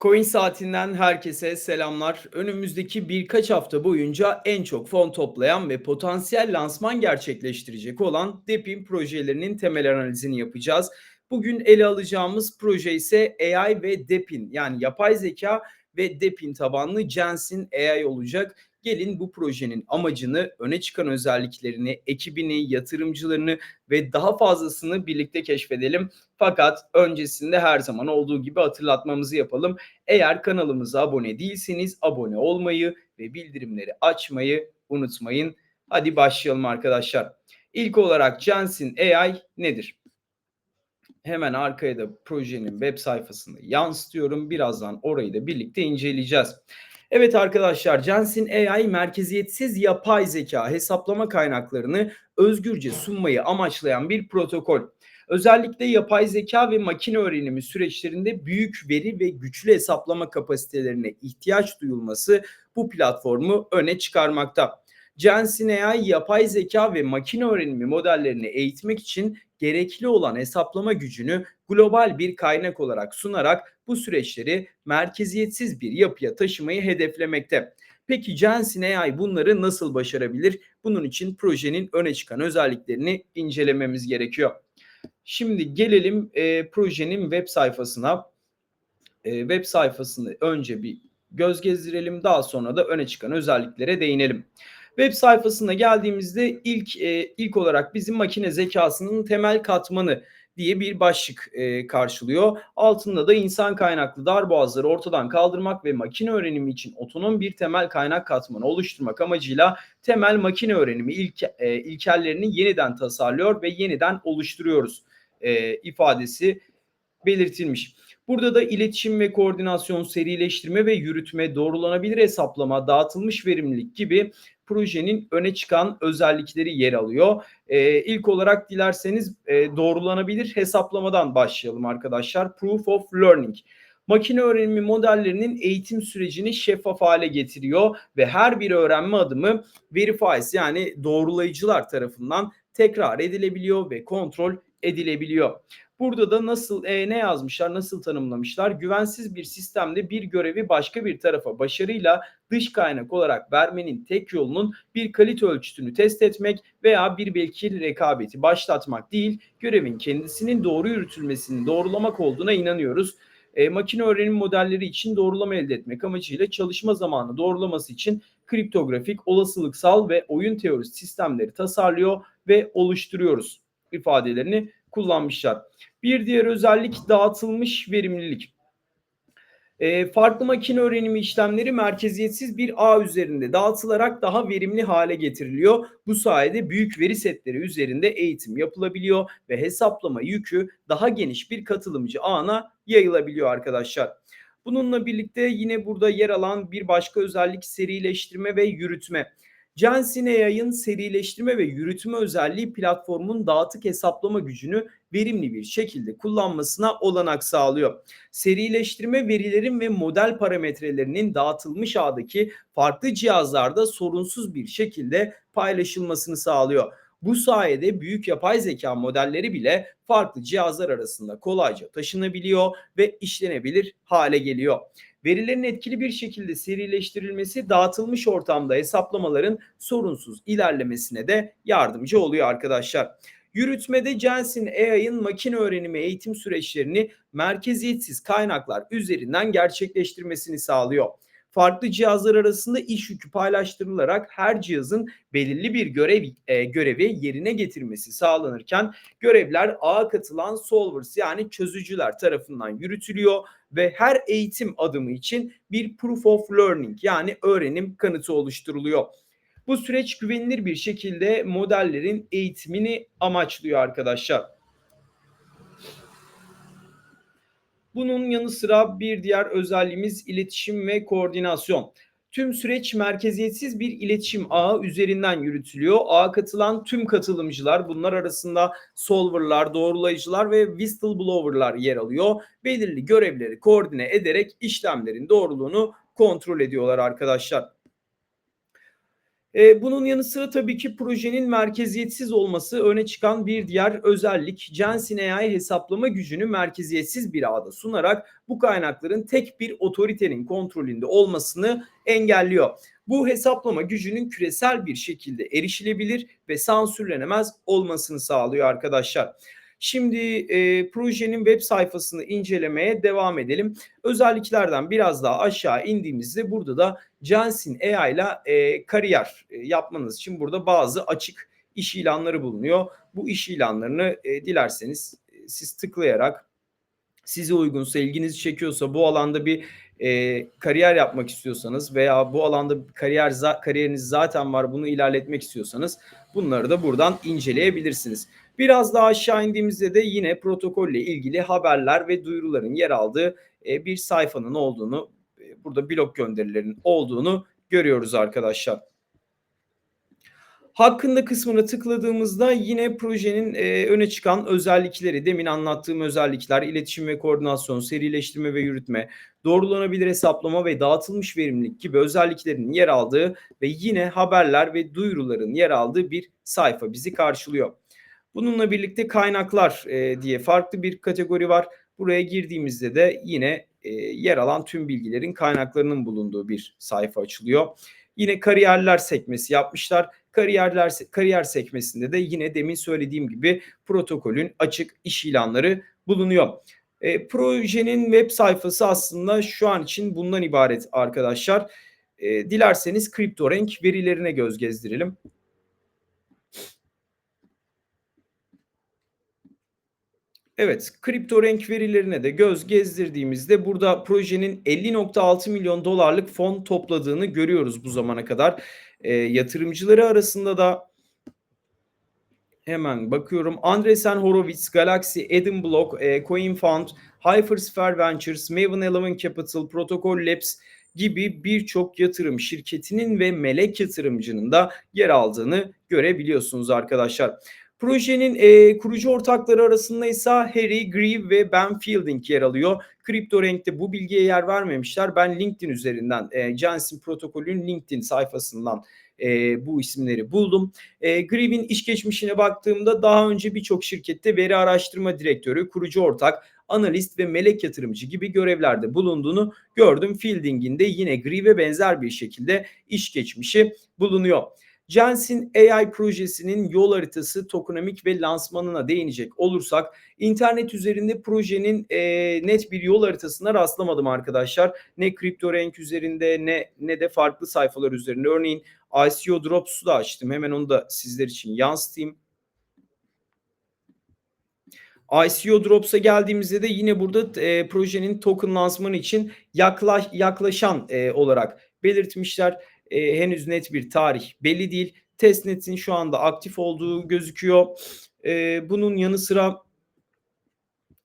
Coin Saatinden herkese selamlar. Önümüzdeki birkaç hafta boyunca en çok fon toplayan ve potansiyel lansman gerçekleştirecek olan DEPIN projelerinin temel analizini yapacağız. Bugün ele alacağımız proje ise AI ve DEPIN yani yapay zeka ve DEPIN tabanlı Jensen AI olacak. Gelin bu projenin amacını, öne çıkan özelliklerini, ekibini, yatırımcılarını ve daha fazlasını birlikte keşfedelim. Fakat öncesinde her zaman olduğu gibi hatırlatmamızı yapalım. Eğer kanalımıza abone değilseniz abone olmayı ve bildirimleri açmayı unutmayın. Hadi başlayalım arkadaşlar. İlk olarak Jensen AI nedir? Hemen arkaya da projenin web sayfasını yansıtıyorum. Birazdan orayı da birlikte inceleyeceğiz. Evet arkadaşlar Jensen AI merkeziyetsiz yapay zeka hesaplama kaynaklarını özgürce sunmayı amaçlayan bir protokol. Özellikle yapay zeka ve makine öğrenimi süreçlerinde büyük veri ve güçlü hesaplama kapasitelerine ihtiyaç duyulması bu platformu öne çıkarmakta. Jensen AI yapay zeka ve makine öğrenimi modellerini eğitmek için gerekli olan hesaplama gücünü global bir kaynak olarak sunarak bu süreçleri merkeziyetsiz bir yapıya taşımayı hedeflemekte. Peki Jensen AI bunları nasıl başarabilir? Bunun için projenin öne çıkan özelliklerini incelememiz gerekiyor. Şimdi gelelim e, projenin web sayfasına. E, web sayfasını önce bir göz gezdirelim. Daha sonra da öne çıkan özelliklere değinelim. Web sayfasına geldiğimizde ilk e, ilk olarak bizim makine zekasının temel katmanı diye bir başlık e, karşılıyor. Altında da insan kaynaklı darboğazları ortadan kaldırmak ve makine öğrenimi için otonom bir temel kaynak katmanı oluşturmak amacıyla temel makine öğrenimi ilk, e, ilkellerini yeniden tasarlıyor ve yeniden oluşturuyoruz e, ifadesi belirtilmiş. Burada da iletişim ve koordinasyon, serileştirme ve yürütme, doğrulanabilir hesaplama, dağıtılmış verimlilik gibi projenin öne çıkan özellikleri yer alıyor. E, ilk olarak dilerseniz e, doğrulanabilir hesaplamadan başlayalım arkadaşlar. Proof of Learning. Makine öğrenimi modellerinin eğitim sürecini şeffaf hale getiriyor ve her bir öğrenme adımı verifies yani doğrulayıcılar tarafından tekrar edilebiliyor ve kontrol edilebiliyor. Burada da nasıl e, ne yazmışlar, nasıl tanımlamışlar? Güvensiz bir sistemde bir görevi başka bir tarafa başarıyla dış kaynak olarak vermenin tek yolunun bir kalite ölçütünü test etmek veya bir belki rekabeti başlatmak değil, görevin kendisinin doğru yürütülmesini doğrulamak olduğuna inanıyoruz. E, makine öğrenim modelleri için doğrulama elde etmek amacıyla çalışma zamanı doğrulaması için kriptografik, olasılıksal ve oyun teorisi sistemleri tasarlıyor ve oluşturuyoruz ifadelerini kullanmışlar. Bir diğer özellik dağıtılmış verimlilik. E, farklı makine öğrenimi işlemleri merkeziyetsiz bir ağ üzerinde dağıtılarak daha verimli hale getiriliyor. Bu sayede büyük veri setleri üzerinde eğitim yapılabiliyor ve hesaplama yükü daha geniş bir katılımcı ağına yayılabiliyor arkadaşlar. Bununla birlikte yine burada yer alan bir başka özellik serileştirme ve yürütme. Jensen AI'ın serileştirme ve yürütme özelliği platformun dağıtık hesaplama gücünü verimli bir şekilde kullanmasına olanak sağlıyor. Serileştirme verilerin ve model parametrelerinin dağıtılmış ağdaki farklı cihazlarda sorunsuz bir şekilde paylaşılmasını sağlıyor. Bu sayede büyük yapay zeka modelleri bile farklı cihazlar arasında kolayca taşınabiliyor ve işlenebilir hale geliyor. Verilerin etkili bir şekilde serileştirilmesi dağıtılmış ortamda hesaplamaların sorunsuz ilerlemesine de yardımcı oluyor arkadaşlar. Yürütmede Jensen AI'ın makine öğrenimi eğitim süreçlerini merkeziyetsiz kaynaklar üzerinden gerçekleştirmesini sağlıyor farklı cihazlar arasında iş yükü paylaştırılarak her cihazın belirli bir görev e, görevi yerine getirmesi sağlanırken görevler ağa katılan solvers yani çözücüler tarafından yürütülüyor ve her eğitim adımı için bir proof of learning yani öğrenim kanıtı oluşturuluyor. Bu süreç güvenilir bir şekilde modellerin eğitimini amaçlıyor arkadaşlar. Bunun yanı sıra bir diğer özelliğimiz iletişim ve koordinasyon. Tüm süreç merkeziyetsiz bir iletişim ağı üzerinden yürütülüyor. Ağa katılan tüm katılımcılar bunlar arasında solverlar, doğrulayıcılar ve whistleblowerlar yer alıyor. Belirli görevleri koordine ederek işlemlerin doğruluğunu kontrol ediyorlar arkadaşlar. Eee, bunun yanı sıra tabii ki projenin merkeziyetsiz olması öne çıkan bir diğer özellik. Jensen AI hesaplama gücünü merkeziyetsiz bir ağda sunarak bu kaynakların tek bir otoritenin kontrolünde olmasını engelliyor. Bu hesaplama gücünün küresel bir şekilde erişilebilir ve sansürlenemez olmasını sağlıyor arkadaşlar. Şimdi e, projenin web sayfasını incelemeye devam edelim. Özelliklerden biraz daha aşağı indiğimizde burada da Jensen AI ile e, kariyer e, yapmanız için burada bazı açık iş ilanları bulunuyor. Bu iş ilanlarını e, dilerseniz e, siz tıklayarak size uygunsa, ilginizi çekiyorsa, bu alanda bir e, kariyer yapmak istiyorsanız veya bu alanda kariyer kariyeriniz zaten var, bunu ilerletmek istiyorsanız bunları da buradan inceleyebilirsiniz. Biraz daha aşağı indiğimizde de yine protokolle ilgili haberler ve duyuruların yer aldığı e, bir sayfanın olduğunu, e, burada blog gönderilerinin olduğunu görüyoruz arkadaşlar. Hakkında kısmına tıkladığımızda yine projenin e, öne çıkan özellikleri, demin anlattığım özellikler, iletişim ve koordinasyon, serileştirme ve yürütme, doğrulanabilir hesaplama ve dağıtılmış verimlilik gibi özelliklerin yer aldığı ve yine haberler ve duyuruların yer aldığı bir sayfa bizi karşılıyor. Bununla birlikte kaynaklar e, diye farklı bir kategori var. Buraya girdiğimizde de yine e, yer alan tüm bilgilerin kaynaklarının bulunduğu bir sayfa açılıyor. Yine kariyerler sekmesi yapmışlar. Kariyerler kariyer sekmesinde de yine demin söylediğim gibi protokolün açık iş ilanları bulunuyor. E, projenin web sayfası aslında şu an için bundan ibaret arkadaşlar. E, dilerseniz CryptoRank verilerine göz gezdirelim. Evet, kripto renk verilerine de göz gezdirdiğimizde burada projenin 50.6 milyon dolarlık fon topladığını görüyoruz bu zamana kadar. E, yatırımcıları arasında da hemen bakıyorum. Andresen Horowitz, Galaxy, Eden Block, e, Coin Fund, Hypersphere Ventures, Maven Eleven Capital, Protocol Labs gibi birçok yatırım şirketinin ve melek yatırımcının da yer aldığını görebiliyorsunuz arkadaşlar. Projenin e, kurucu ortakları arasında ise Harry, Grieve ve Ben Fielding yer alıyor. CryptoRank'te bu bilgiye yer vermemişler. Ben LinkedIn üzerinden e, Jensen protokolün LinkedIn sayfasından e, bu isimleri buldum. E, Grieve'in iş geçmişine baktığımda daha önce birçok şirkette veri araştırma direktörü, kurucu ortak, analist ve melek yatırımcı gibi görevlerde bulunduğunu gördüm. Fielding'in de yine Grieve'e benzer bir şekilde iş geçmişi bulunuyor. Jensen AI projesinin yol haritası, tokenomik ve lansmanına değinecek olursak internet üzerinde projenin e, net bir yol haritasına rastlamadım arkadaşlar. Ne CryptoRank üzerinde ne ne de farklı sayfalar üzerinde. Örneğin ICO Drops'u da açtım. Hemen onu da sizler için yansıtayım. ICO Drops'a geldiğimizde de yine burada e, projenin token lansmanı için yaklaş, yaklaşan e, olarak belirtmişler e, henüz net bir tarih belli değil. Testnet'in şu anda aktif olduğu gözüküyor. E, bunun yanı sıra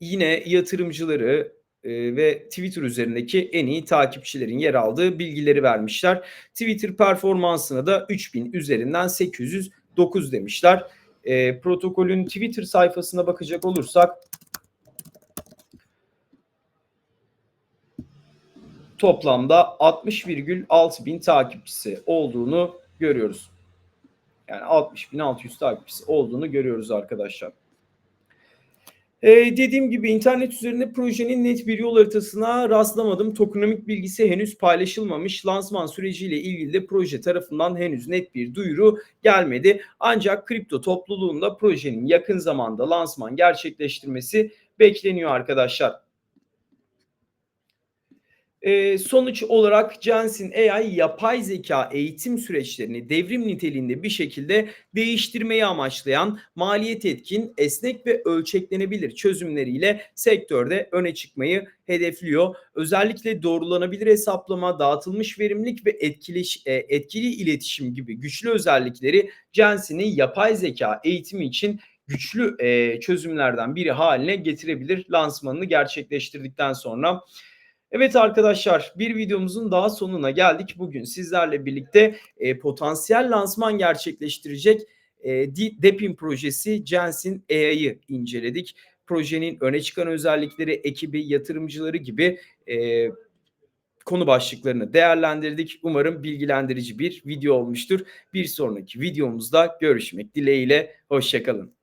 yine yatırımcıları e, ve Twitter üzerindeki en iyi takipçilerin yer aldığı bilgileri vermişler. Twitter performansına da 3000 üzerinden 809 demişler. E, protokolün Twitter sayfasına bakacak olursak toplamda 60,6 bin takipçisi olduğunu görüyoruz. Yani 60.600 takipçisi olduğunu görüyoruz arkadaşlar. Ee, dediğim gibi internet üzerinde projenin net bir yol haritasına rastlamadım. Tokenomik bilgisi henüz paylaşılmamış. Lansman süreciyle ilgili de proje tarafından henüz net bir duyuru gelmedi. Ancak kripto topluluğunda projenin yakın zamanda lansman gerçekleştirmesi bekleniyor arkadaşlar. E, sonuç olarak Jensen AI yapay zeka eğitim süreçlerini devrim niteliğinde bir şekilde değiştirmeyi amaçlayan maliyet etkin, esnek ve ölçeklenebilir çözümleriyle sektörde öne çıkmayı hedefliyor. Özellikle doğrulanabilir hesaplama, dağıtılmış verimlilik ve etkili, e, etkili iletişim gibi güçlü özellikleri Jensen'i yapay zeka eğitimi için güçlü e, çözümlerden biri haline getirebilir lansmanını gerçekleştirdikten sonra. Evet arkadaşlar bir videomuzun daha sonuna geldik. Bugün sizlerle birlikte e, potansiyel lansman gerçekleştirecek e, DEPIN projesi Jensen AI'yı inceledik. Projenin öne çıkan özellikleri, ekibi, yatırımcıları gibi e, konu başlıklarını değerlendirdik. Umarım bilgilendirici bir video olmuştur. Bir sonraki videomuzda görüşmek dileğiyle. Hoşçakalın.